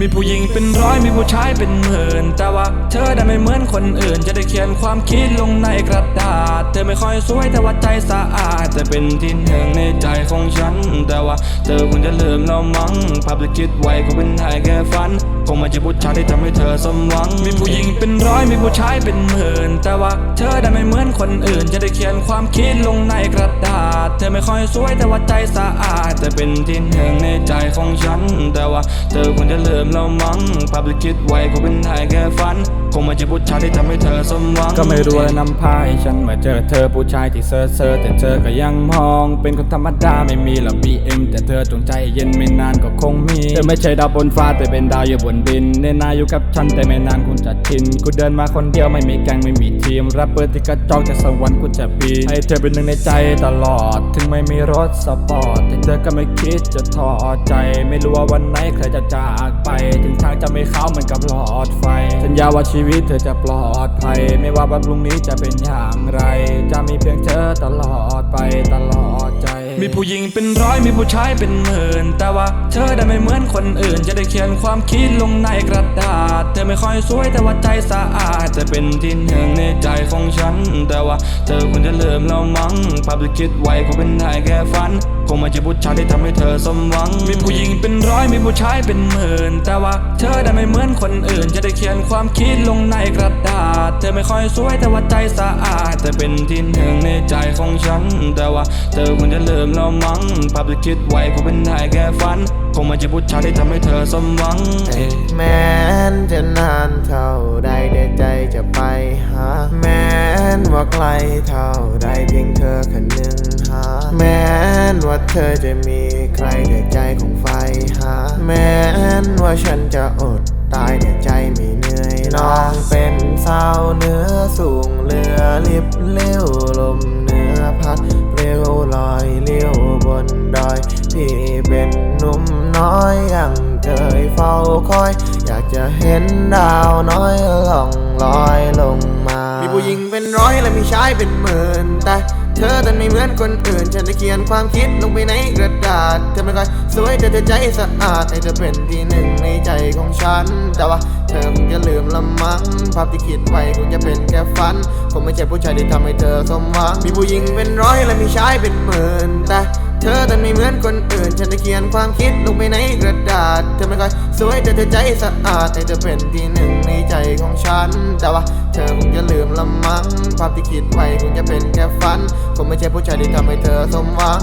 มีผู้หญิงเป็นร้อยมีผู้ชายเป็นหมื่น แต่ว่าเธอได้ไม่เหมือนคนอื่น จะได้เขียนความคิดลงในกระดาษ เธอไม่ค่อยสวยแต่ว่าใจสะอาดแต่เป็นที่หนึ่งในใจของฉัน แต่ว่าเธอคงจะลืมแล้วมั้งภาพที่คิดไว้ก็เป็นแค่แค่ฝันคงไม่ใช่ผู้ชายที่ทำให้เธอสมหวัง มีผู้หญิงเป็นร้อยมีผู้ชายเป็นหมื่น แต่ว่าเธอได้ไม่เหมือนคนอื่น จะได้เขียนความคิดลงในกระดาษ เธอไม่ค่อยสวยแต่ว่าใจสะอาดแต่เป็นที่หนึ่งในใจของฉัน แต่ว่าเธอคงจะลืมเรามั้งภาพที่คิดไว้ก็เป็นแค่แค่ฝัน งไม่ใช่ผู้ชายที่ทำให้เธอสมหวังก็ไม่รู้เลยนำพาให้ฉันมาเจอเธอผู้ชายที่เซอร์เซอร์แต่เธอก็ยังมอง เป็นคนธรรมดาไม่มีหรอก BM แต่เธอจงใจเย็นไม่นานก็คงมีเธอไม่ใช่ดาวบนฟ้าแต่เป็นดาวอยู่บนดินเนนาอยู่กับฉันแต่ไม่นานคุณจะชินกูเดินมาคนเดียวไม่มีแกงไม่มีทีมแรปเปอร์ที่กระจอกจากสวรรค์กูจะปีนให้เธอเป็นหนึ่งในใจตลอด ถึงไม่มีรถสปอร์ตแต่เธอก็ไม่คิดจะท้อใจ ไม่รู้ว่าวันไหนใครจะจากไป จะไม่เข้าเหมือนกับหลอดไฟ สัญญาว่าชีวิตเธอจะปลอดภัย ไม่ว่าวันพรุ่งนี้จะเป็นอย่างไร จะมีเพียงเธอตลอดไปตลอดใจ มีผู้หญิงเป็นร้อยมีผู้ชายเป็นหมื่น แต่ว่าเธอได้ไม่เหมือนคนอื่น จะได้เขียนความคิดลงในกระดาษ เธอไม่ค่อยสวยแต่ว่าใจสะอาดแต่เป็นที่หนึ่งในใจของฉัน แต่ว่าเธอคงจะเลืมแล้วมั้งภาพที่คิดไว้ก็เป็นแค่แค่ฝันคงไม่ใช่ผู้ชายที่ทำให้เธอสมหวัง มีผู้หญิงเป็นร้อยมีผู้ชายเป็นหมื่น แต่ว่าเธอได้ไม่เหมือนคนอื่น จะได้เขียนความคิดลงในกระดาษ เธอไม่ค่อยสวยแต่ว่าใจสะอาดแต่เป็นที่หนึ่งในใจของฉัน แต่ว่าเธอคงจะเลืมแล้วมั้งภาพที่คิดไว้ก็เป็นแค่แค่ฝัน คงไม่ใช่ผู้ชายที่ทำให้เธอสมหวัง แม้นจะนานเท่าใดเดใจจะไปหา แม้นว่าไกลเท่าใดเพียงเธอค่หนึ่งหา แม้นว่าเธอจะมีใครเดใจของไฟหา แม้นว่าฉันจะอดตายแต่ใจ นื้อสูงเรือลิบเลี้ยวลมเหนื้อพัดเร็วลอยเลี้ยวบนดอย พี่เป็นหนุ่มน้อยยังเคยเฝ้าคอย อยากจะเห็นดาวน้อยล่องลอยลงมา มีผู้หญิงเป็นร้อยและมีชายเป็นหมื่นแต่เธอดันไม่เหมือนคนอื่น ฉันจะเขียนความคิดลงไปในกระดาษเธอไม่ค่อยสวยแต่เธอใจสะอาดให้เธอเป็นที่หนึ่งใน ฉัน แต่ว่าเธอคงจะลืมละมั้งภาพที่คิดไว้คงจะเป็นแค่ฝันคงไม่ใช่ผู้ชายที่ทำให้เธอสมหวังมีผู้หญิงเป็นร้อยและมีชายเป็นหมื่นแต่เธอดันไม่เหมือนคนอื่น ฉันจะเขียนความคิดลงไปในกระดาษ เธอไม่ค่อยสวยแต่เธอใจสะอาดให้เธอเป็นที่หนึ่งในใจของฉัน แต่ว่าเธอคงจะลืมละมั้งภาพที่คิดไว้คงจะเป็นแค่ฝันคงไม่ใช่ผู้ชายที่ทำให้เธอสมหวัง